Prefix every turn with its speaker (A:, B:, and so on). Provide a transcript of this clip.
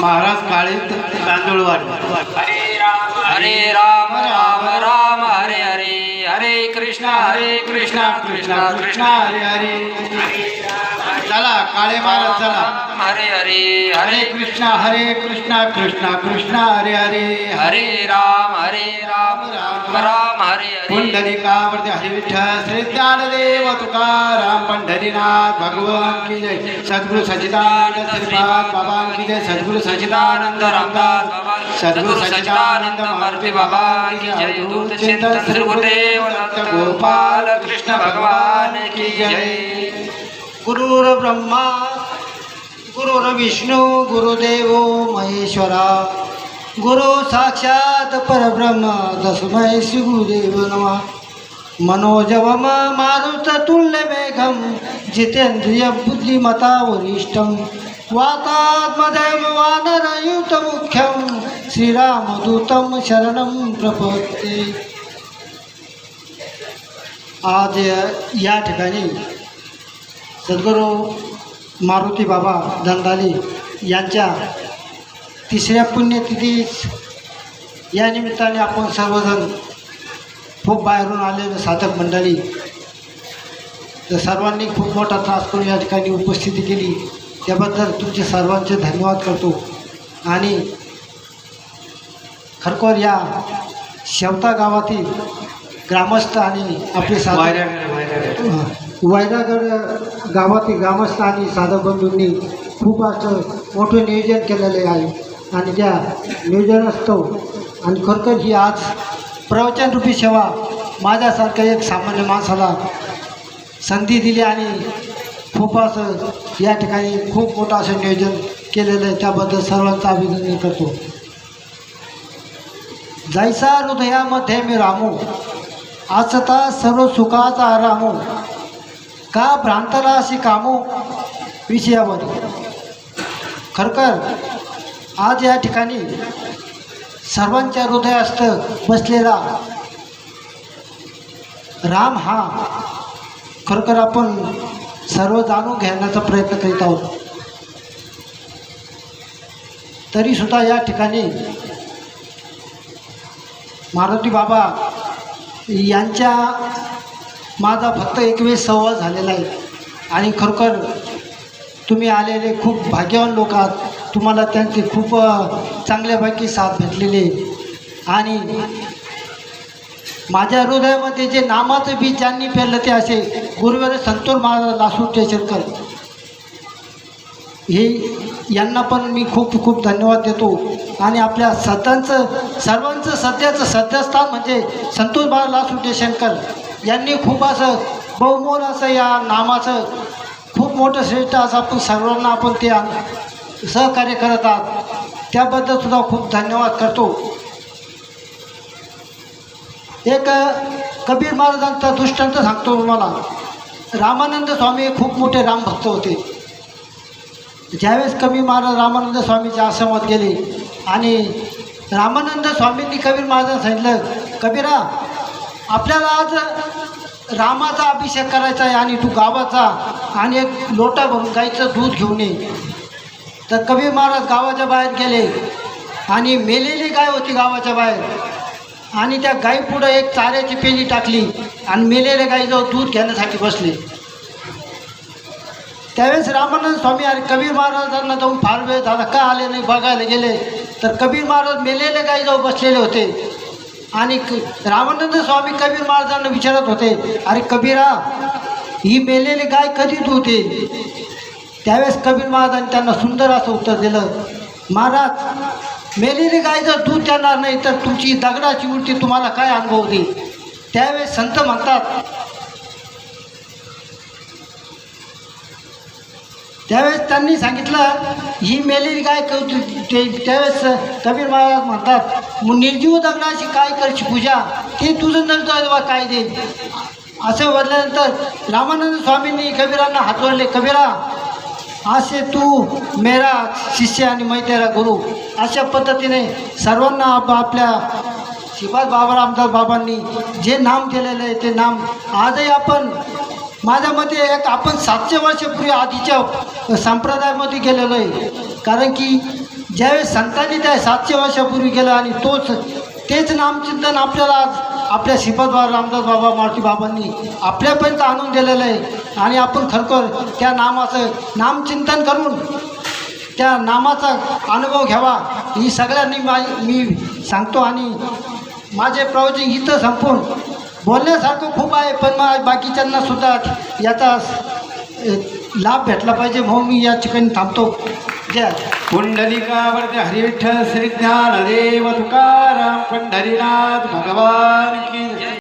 A: महाराज काळे तांदूळ वाढ
B: हरे राम राम राम हरे हरे. हरे कृष्ण हरे कृष्ण कृष्ण कृष्ण.
A: हरे हरे. काळे महाराज चला
B: हरे हरे
A: हरे कृष्ण हरे कृष्ण कृष्ण कृष्ण हरे हरे.
B: हरे राम हरे राम राम राम हरे हरे.
A: पुंडलिकावरती हरी विठ्ठल श्री ज्ञानदेव तुकाराम पंढरीनाथ भगवान की जय. सद्गुरु सचिदानंद श्रीपाद बाबा की जय. सद्गुरु सचिदानंद रामदास
B: बाबा.
A: सद्गुरु सच्चिदानंद मूर्ती बाबा की जय. दूत चिंतन श्री गुरुदेव गोपाल कृष्ण भगवान की जय. गुरुर् ब्रह्मा गुरुर्विष्णू गुरुदेव महेश्वरा गुरु साक्षात परब्रह्म तस्मै श्री गुरुदेव नमा. मनोजवम मारुत तुल्य मेघम जितेंद्रिय बुद्धिमता वातात्मदेव वानरयुत मुख्यम श्रीरामदूतम शरणं प्रपत्ते. आज या ठिकाणी सद्गुरू मारुती बाबा दंदाली यांच्या तिसऱ्या पुण्यतिथीस या निमित्ताने आपण सर्वजण खूप बाहेरून आलेलं साधक मंडळी. तर सर्वांनी खूप मोठा त्रास करून या ठिकाणी उपस्थिती केली. त्याबद्दल तुमचे सर्वांचे धन्यवाद करतो. आणि खरखोर या शेवता गावातील ग्रामस्थ आणि आपले साधक वैरागड गावातील ग्रामस्थ आणि साधक बंधूंनी खूप असं मोठं नियोजन केलेले आहे. आणि त्या नियोजनास्तव आणि खरखर ही आज प्रवचनरूपी सेवा माझ्यासारख्या एक सामान्य माणसाला संधी दिली आणि खूप असं या ठिकाणी खूप मोठं असं नियोजन केलेलं आहे. त्याबद्दल सर्वांचं अभिनंदन करतो. जैसा हृदयामध्ये मी रामू आचता सर्व सुखाचा रामू का भ्रांतला अशी कामो विषयावर खरखर आज या ठिकाणी सर्वांच्या हृदयास्त बसलेला राम हा खरखर आपण सर्व जाणून घेण्याचा प्रयत्न करीत आहोत. तरीसुद्धा या ठिकाणी मारुती बाबा यांच्या माझा फक्त एकवीस संवाद झालेला आहे. आणि खरोखर तुम्ही आलेले खूप भाग्यवान लोक आहात. तुम्हाला त्यांची खूप चांगल्यापैकी साथ भेटलेली आणि माझ्या हृदयामध्ये जे नामाचं बीज ज्यांनी पेरलं ते असे गुरुवेर संतोष महाराज लासूर टेशनकर हे यांना पण मी खूप खूप धन्यवाद देतो. आणि आपल्या सध्यांचं सर्वांचं सध्याचं सध्यास्थान म्हणजे संतोष महाराज लासूर टेशनकर यांनी खूप असं बहुमोल असं या नामाचं खूप मोठं श्रेष्ठ असं आपण सर्वांना आपण ते सहकार्य करत आहात. त्याबद्दल सुद्धा खूप धन्यवाद करतो. एक कबीर महाराजांचा दृष्टांत सांगतो तुम्हाला. रामानंद स्वामी हे खूप मोठे रामभक्त होते. ज्यावेळेस कबीर महाराज रामानंद स्वामीच्या आश्रमात गेले आणि रामानंद स्वामींनी कबीर महाराजांना सांगितलं कबीरा आपल्याला आज रामाचा अभिषेक करायचा आहे आणि तू गावाचा आणि एक लोटा भरून गाईचं दूध घेऊन ये. तर कबीर महाराज गावाच्या बाहेर गेले आणि मेलेली गाय होती गावाच्या बाहेर. आणि त्या गाईपुढं एक चाऱ्याची पेली टाकली आणि मेलेल्या गाईजवळ दूध घेण्यासाठी बसले. त्यावेळेस रामानंद स्वामी आणि कबीर महाराजांना जाऊन फार वेळ झाला. का आले नाही? बघायला गेले. तर कबीर महाराज मेलेल्या गाईजवळ बसलेले होते. आणि क- रामानंद स्वामी कबीर महाराजांना विचारत होते अरे कबीरा ही मेलेली गाय कधी दूध त्यावेळेस कबीर महाराजांनी त्यांना सुंदर असं उत्तर दिलं महाराज मेलेली गाय जर दूध देणार नाही तर तुमची दगडाची उलटी तुम्हाला काय अनुभव देईल? त्यावेळेस संत म्हणतात त्यावेळेस त्यांनी सांगितलं ही मेलेली गाय करू ते त्यावेळेस कबीर महाराज म्हणतात "मग निर्जीव दगडाची काय करची पूजा? ते तुझं नंतर काय देईल? असं बोलल्यानंतर रामानंद स्वामींनी कबीरांना हात कबीरा असे तू मेरा शिष्य आणि मैतेरा गुरु. अशा पद्धतीने सर्वांना आप आपल्या शिवाज बाबा रामदास बाबांनी जे नाम केलेलं आहे ते नाम आजही आपण माझ्या मते एक आपण सातशे वर्षापूर्वी आधीच्या संप्रदायामध्ये गेलेलो आहे. कारण की ज्यावेळेस संतांनी त्या सातशे वर्षापूर्वी केलं आणि तोच तेच नामचिंतन आपल्याला आज आपल्या श्रीपदवार रामदास बाबा मारुती बाबांनी आपल्यापर्यंत आणून दिलेलं आहे. आणि आपण खरोखर त्या नामाचं नामचिंतन करून त्या नामाचा अनुभव घ्यावा ही सगळ्यांनी मा मी सांगतो. आणि माझे प्रवचन इथं संपून बोलण्यासारखं खूप आहे पण मग बाकीच्यांना सुद्धा याचा लाभ भेटला पाहिजे म्हणून मी या ठिकाणी थांबतो जय
C: पुंडलिकावरती हरिविठ्ठल श्री ज्ञानदेव तुकाराम पंढरीनाथ भगवान की जय.